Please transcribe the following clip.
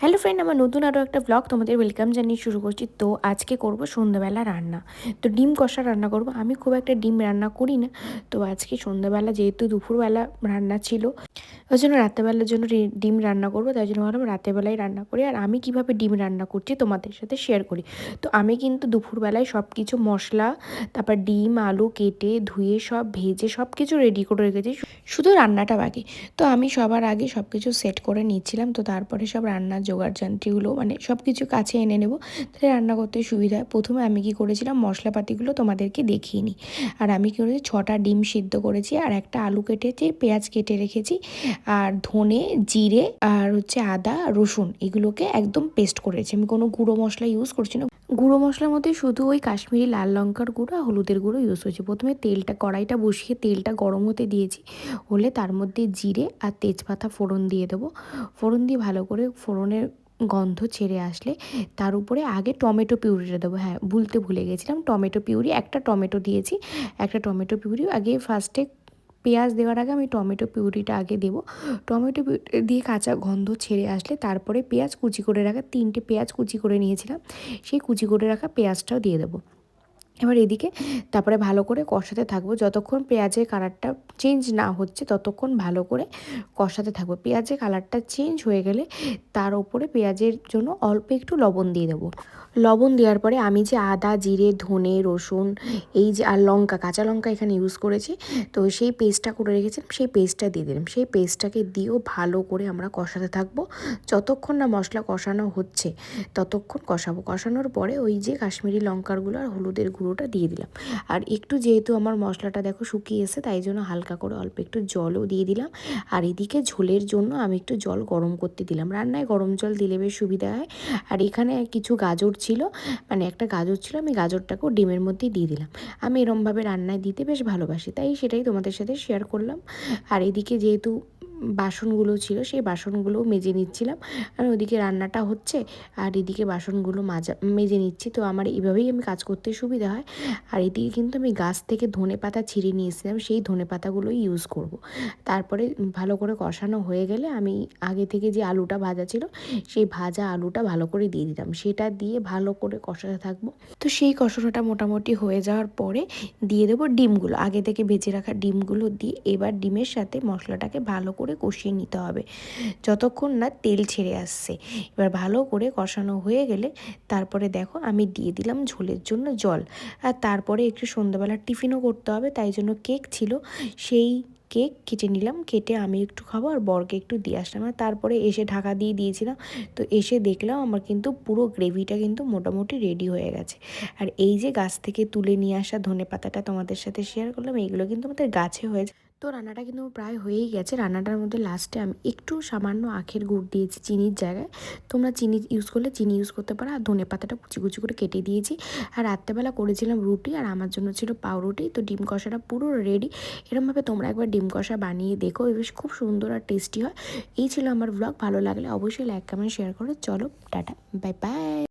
Hello friend আমার নতুন আরও একটা ব্লগ তোমাদের ওয়েলকাম জানিয়ে শুরু করছি। তো আজকে করব সন্ধ্যাবেলা রান্না। তো ডিম কষা রান্না করব। আমি খুব একটা ডিম রান্না করি না। তো আজকে সন্ধ্যাবেলা যেহেতু দুপুরবেলা রান্না ছিল, ওই জন্য রাত্রেবেলার জন্য ডিম রান্না করব। তাই জন্য ভাবলাম রাতেরবেলায় রান্না করি। আর আমি কীভাবে ডিম রান্না করছি তোমাদের সাথে শেয়ার করি। তো আমি কিন্তু দুপুরবেলায় সব কিছু মশলা, তারপর ডিম, আলু কেটে, ধুয়ে সব, ভেজে সব কিছু রেডি করে রেখেছি। শুধু রান্নাটা বাকি। তো আমি সবার আগে সব কিছু সেট করে নিয়েছিলাম তো তারপরে সব রান্নার জোগাড় যন্ত্রীগুলো মানে সব কিছু কাছে এনে নেব। তাহলে রান্না করতে সুবিধা হয়। প্রথমে আমি কি করেছিলাম, মশলাপাতিগুলো তোমাদেরকে দেখিয়ে নিই। আর আমি কী করেছি, ছটা ডিম সিদ্ধ করেছি আর একটা আলু কেটেছি পেঁয়াজ কেটে রেখেছি আর ধনে, জিরে আর হচ্ছে আদা, রসুন, এগুলোকে একদম পেস্ট করেছি। আমি কোনো গুঁড়ো মশলা ইউজ করছি না। গুঁড়ো মশলার মধ্যে শুধু ওই কাশ্মীরি লাল লঙ্কার গুঁড়ো আর হলুদের গুঁড়ো ইউজ করছি। প্রথমে তেলটা, কড়াইটা বসিয়ে তেলটা গরম হতে দিয়েছি। হলে তার মধ্যে জিরে আর তেজপাতা ফোড়ন দিয়ে দেবো। ফোড়ন দিয়ে ভালো করে ফোড়নের গন্ধ ছেড়ে আসলে তার উপরে আগে টমেটো পিউরিটা দেবো। হ্যাঁ ভুলতে ভুলে গেছিলাম। টমেটো পিউরি, একটা টমেটো দিয়েছি। একটা টমেটো পিউরি আগে ফার্স্টে পেঁয়াজ দেওয়ার আগে আমি টমেটো পিউরিটা আগে দেবো। টমেটো পিউরি দিয়ে কাঁচা গন্ধ ছেড়ে আসলে তারপরে পেঁয়াজ কুচি করে রাখা, তিনটে পেঁয়াজ কুচি করে নিয়েছিলাম, সেই কুচি করে রাখা পেঁয়াজটাও দিয়ে দেবো। এবার এদিকে তারপরে ভালো করে কষাতে থাকব। যতক্ষণ পেঁয়াজের কালারটা চেঞ্জ না হচ্ছে, ততক্ষণ ভালো করে কষাতে থাকব। পেঁয়াজের কালারটা চেঞ্জ হয়ে গেলে তার ওপরে পেঁয়াজের জন্য অল্প একটু লবণ দিয়ে দেবো। লবণ দেওয়ার পরে আমি যে আদা, জিরে, ধনে, রসুন, এই যে আর লঙ্কা, কাঁচা লঙ্কা এখানে ইউজ করেছি, তো সেই পেস্টটা করে রেখেছিলাম, সেই পেস্টটা দিয়ে দিলাম। সেই পেস্টটাকে দিয়েও ভালো করে আমরা কষাতে থাকব। যতক্ষণ না মশলা কষানো হচ্ছে, ততক্ষণ কষাবো। কষানোর পরে ওই যে কাশ্মীরি লঙ্কারগুলো আর হলুদের গুঁড়োটা দিয়ে দিলাম। আর একটু যেহেতু আমার মশলাটা দেখো শুকিয়ে এসে তাই জন্য হালকা করে অল্প একটু জলও দিয়ে দিলাম। আর এদিকে ঝোলের জন্য আমি একটু জল গরম করতে দিলাম। রান্নায় গরম জল দিলে বেশ সুবিধা হয়। আর এখানে কিছু গাজর ছিল মানে একটা গাজর ছিল, আমি গাজরটাকেও ডিমের মধ্যেই দিয়ে দিলাম। আমি এরমভাবে রান্নায় দিতে বেশ ভালোবাসি, তাই সেটাই তোমাদের সাথে শেয়ার করলাম। আর এদিকে যেহেতু বাসনগুলো ছিল, সেই বাসনগুলো মেজে নিচ্ছিলাম। আর ওদিকে রান্নাটা হচ্ছে, আর এদিকে বাসনগুলো মাজা, মেজে নিচ্ছি। তো আমার এইভাবেই আমি কাজ করতে সুবিধা হয়। আর এদিকে কিন্তু আমি গাছ থেকে ধনে পাতা ছিঁড়ে নিয়েছিলাম সেই ধনে পাতাগুলোই ইউজ করব। তারপরে ভালো করে কষানো হয়ে গেলে আমি আগে থেকে যে আলুটা ভাজা ছিল, সেই ভাজা আলুটা ভালো করে দিয়ে দিলাম। সেটা দিয়ে ভালো করে কষাতে থাকব। তো সেই কষানোটা মোটামুটি হয়ে যাওয়ার পরে দিয়ে দেবো ডিমগুলো। আগে থেকে ভেজে রাখা ডিমগুলো দিয়ে এবার ডিমের সাথে মশলাটাকে ভালো করে কষিয়ে নিতে হবে। যতক্ষণ না তেল ছেড়ে আসছে। এবার ভালো করে কষানো হয়ে গেলে তারপরে দেখো আমি দিয়ে দিলাম ঝোলের জন্য জল। আর তারপরে একটু সন্ধ্যাবেলা টিফিনও করতে হবে, তাই জন্য কেক ছিল। সেই কেক কেটে নিলাম, কেটে আমি একটু খাব আর বরকে একটু দিয়ে আসলাম। আর তারপরে এসে ঢাকা দিয়ে দিয়েছিলাম। তো এসে দেখলাম আমার কিন্তু পুরো গ্রেভিটা কিন্তু মোটামুটি রেডি হয়ে গেছে। আর এই যে গাছ থেকে তুলে নিয়ে আসা ধনে পাতাটা তোমাদের সাথে শেয়ার করলাম এইগুলো কিন্তু আমাদের গাছে হয়েছে। তো রান্নাটা কিন্তু প্রায় হয়েই গেছে। রান্নাটার মধ্যে লাস্টে আমি একটু সামান্য আখের গুড় দিয়েছি চিনির জায়গায়। তোমরা চিনি ইউজ করলে চিনি ইউজ করতে পারো। আর ধনে পাতাটা কুচি কুচি করে কেটে দিয়েছি। আর রাত্রেবেলা করেছিলাম রুটি আর আমার জন্য ছিল পাউরুটি। তো ডিম কষাটা পুরো রেডি এরমভাবে তোমরা একবার ডিম কষা বানিয়ে দেখো। বেশ খুব সুন্দর আর টেস্টি হয়। এই ছিল আমার ব্লগ ভালো লাগলে অবশ্যই লাইক কমেন্ট শেয়ার করো। চলো, টাটা। Bye bye